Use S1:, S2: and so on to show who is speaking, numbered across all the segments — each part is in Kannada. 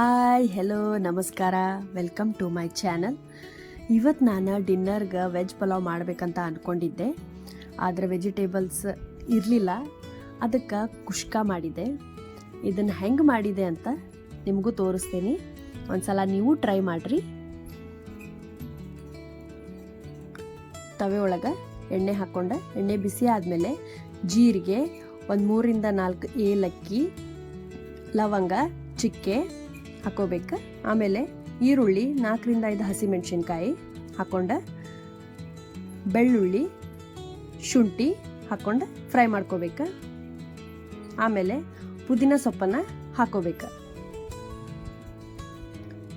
S1: ಹಾಯ್ ಹೆಲೋ ನಮಸ್ಕಾರ. ವೆಲ್ಕಮ್ ಟು ಮೈ ಚಾನಲ್ ಇವತ್ತು ನಾನು ಡಿನ್ನರ್ಗೆ ವೆಜ್ ಪಲಾವ್ ಮಾಡಬೇಕಂತ ಅಂದ್ಕೊಂಡಿದ್ದೆ ಆದರೆ ವೆಜಿಟೇಬಲ್ಸ್ ಇರಲಿಲ್ಲ. ಅದಕ್ಕೆ ಕುಷ್ಕ ಮಾಡಿದೆ ಇದನ್ನು ಹೆಂಗೆ ಮಾಡಿದೆ ಅಂತ ನಿಮಗೂ ತೋರಿಸ್ತೀನಿ. ಒಂದ್ಸಲ ನೀವು ಟ್ರೈ ಮಾಡಿರಿ. ತವೆ ಒಳಗೆ ಎಣ್ಣೆ ಹಾಕ್ಕೊಂಡು ಎಣ್ಣೆ ಬಿಸಿ ಆದಮೇಲೆ ಜೀರಿಗೆ ಒಂದು ಮೂರಿಂದ ನಾಲ್ಕು ಏಲಕ್ಕಿ, ಲವಂಗ, ಚಿಕ್ಕೆ ಹಾಕೋಬೇಕು. ಆಮೇಲೆ ಈರುಳ್ಳಿ ನಾಲ್ಕರಿಂದ ಐದು ಹಸಿಮೆಣಸಿನ್ಕಾಯಿ ಹಾಕ್ಕೊಂಡು ಬೆಳ್ಳುಳ್ಳಿ ಶುಂಠಿ ಹಾಕ್ಕೊಂಡು ಫ್ರೈ ಮಾಡ್ಕೋಬೇಕು. ಆಮೇಲೆ ಪುದೀನ ಸೊಪ್ಪನ್ನು ಹಾಕೋಬೇಕು.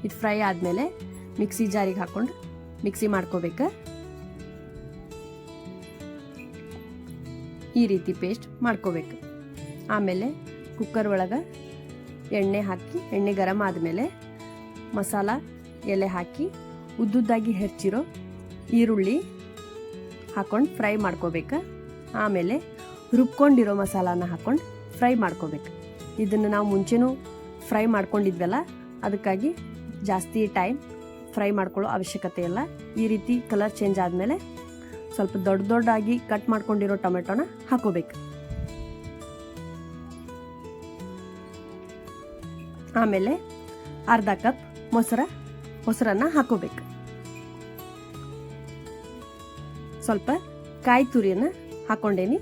S1: ಇದು ಫ್ರೈ ಆದಮೇಲೆ ಮಿಕ್ಸಿ ಜಾರಿಗೆ ಹಾಕ್ಕೊಂಡು ಮಿಕ್ಸಿ ಮಾಡ್ಕೋಬೇಕು. ಈ ರೀತಿ ಪೇಸ್ಟ್ ಮಾಡ್ಕೋಬೇಕು. ಆಮೇಲೆ ಕುಕ್ಕರ್ ಒಳಗೆ ಎಣ್ಣೆ ಹಾಕಿ, ಎಣ್ಣೆ ಗರಂ ಆದಮೇಲೆ ಮಸಾಲ, ಎಲೆ ಹಾಕಿ, ಉದ್ದುದ್ದಾಗಿ ಹೆಚ್ಚಿರೋ ಈರುಳ್ಳಿ ಹಾಕ್ಕೊಂಡು ಫ್ರೈ ಮಾಡ್ಕೋಬೇಕು. ಆಮೇಲೆ ರುಬ್ಕೊಂಡಿರೋ ಮಸಾಲಾನ ಹಾಕ್ಕೊಂಡು ಫ್ರೈ ಮಾಡ್ಕೋಬೇಕು. ಇದನ್ನು ನಾವು ಮುಂಚೆನೂ ಫ್ರೈ ಮಾಡ್ಕೊಂಡಿದ್ವಲ್ಲ, ಅದಕ್ಕಾಗಿ ಜಾಸ್ತಿ ಟೈಮ್ ಫ್ರೈ ಮಾಡ್ಕೊಳ್ಳೋ ಅವಶ್ಯಕತೆ ಇಲ್ಲ. ಈ ರೀತಿ ಕಲರ್ ಚೇಂಜ್ ಆದಮೇಲೆ ಸ್ವಲ್ಪ ದೊಡ್ಡ ದೊಡ್ಡಾಗಿ ಕಟ್ ಮಾಡ್ಕೊಂಡಿರೋ ಟೊಮೆಟೊನ ಹಾಕೋಬೇಕು. ಆಮೇಲೆ ಅರ್ಧ ಕಪ್ ಮೊಸರ, ಮೊಸರನ್ನ ಹಾಕೋಬೇಕು. ಸ್ವಲ್ಪ ಕಾಯಿ ತುರಿಯನ್ನ ಹಾಕೊಂಡೇನಿ.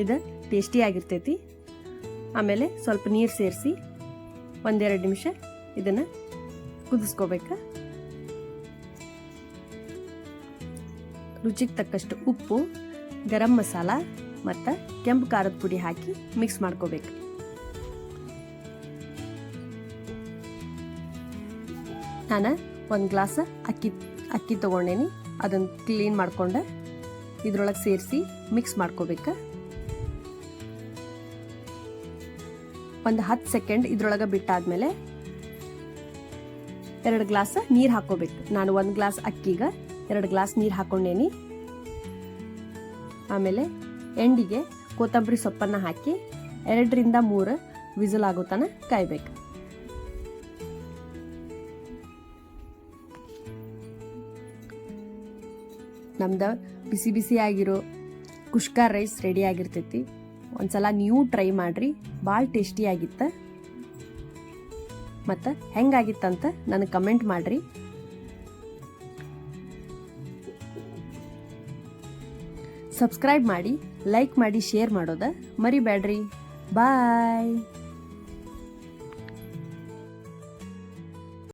S1: ಇದು ಟೇಸ್ಟಿಯಾಗಿರ್ತೈತಿ ಆಮೇಲೆ ಸ್ವಲ್ಪ ನೀರು ಸೇರಿಸಿ ಒಂದೆರಡು ನಿಮಿಷ ಇದನ್ನು ಕುದಿಸ್ಕೋಬೇಕು. ರುಚಿಗೆ ತಕ್ಕಷ್ಟು ಉಪ್ಪು, ಗರಂ ಮಸಾಲ ಮತ್ತು ಕೆಂಪು ಖಾರದ ಪುಡಿ ಹಾಕಿ ಮಿಕ್ಸ್ ಮಾಡ್ಕೋಬೇಕು. ನಾನು ಒಂದು ಗ್ಲಾಸ್ ಅಕ್ಕಿ ಅಕ್ಕಿ ತೊಗೊಂಡೇನಿ. ಅದನ್ನು ಕ್ಲೀನ್ ಮಾಡಿಕೊಂಡು ಇದ್ರೊಳಗೆ ಸೇರಿಸಿ ಮಿಕ್ಸ್ ಮಾಡ್ಕೋಬೇಕು. ಒಂದು ಹತ್ತು ಸೆಕೆಂಡ್ ಇದ್ರೊಳಗೆ ಬಿಟ್ಟಾದ್ಮೇಲೆ ಎರಡು ಗ್ಲಾಸ್ ನೀರು ಹಾಕೋಬೇಕು ನಾನು ಒಂದು ಗ್ಲಾಸ್ ಅಕ್ಕಿಗೆ ಎರಡು ಗ್ಲಾಸ್ ನೀರು ಹಾಕೊಂಡೇನಿ ಆಮೇಲೆ ಎಂಡಿಗೆ ಕೊತ್ತಂಬರಿ ಸೊಪ್ಪನ್ನು ಹಾಕಿ ಎರಡರಿಂದ ಮೂರು ವಿಸಲ್ ಆಗೋತನ ಕಾಯ್ಬೇಕು. ನಮ್ದು ಬಿಸಿ ಬಿಸಿ ಆಗಿರೋ ಕುಷ್ಕ ರೈಸ್ ರೆಡಿ ಆಗಿರ್ತೈತಿ. ಒಂದ್ಸಲ ನೀವು ಟ್ರೈ ಮಾಡ್ರಿ ಭಾಳ ಟೇಸ್ಟಿಯಾಗಿತ್ತು ಮತ್ತು ಹೆಂಗಾಗಿತ್ತಂತ ನನಗೆ ಕಮೆಂಟ್ ಮಾಡಿರಿ. ಸಬ್ಸ್ಕ್ರೈಬ್ ಮಾಡಿ ಲೈಕ್ ಮಾಡಿ ಶೇರ್ ಮಾಡೋದ ಮರಿಬೇಡ್ರಿ ಬಾಯ್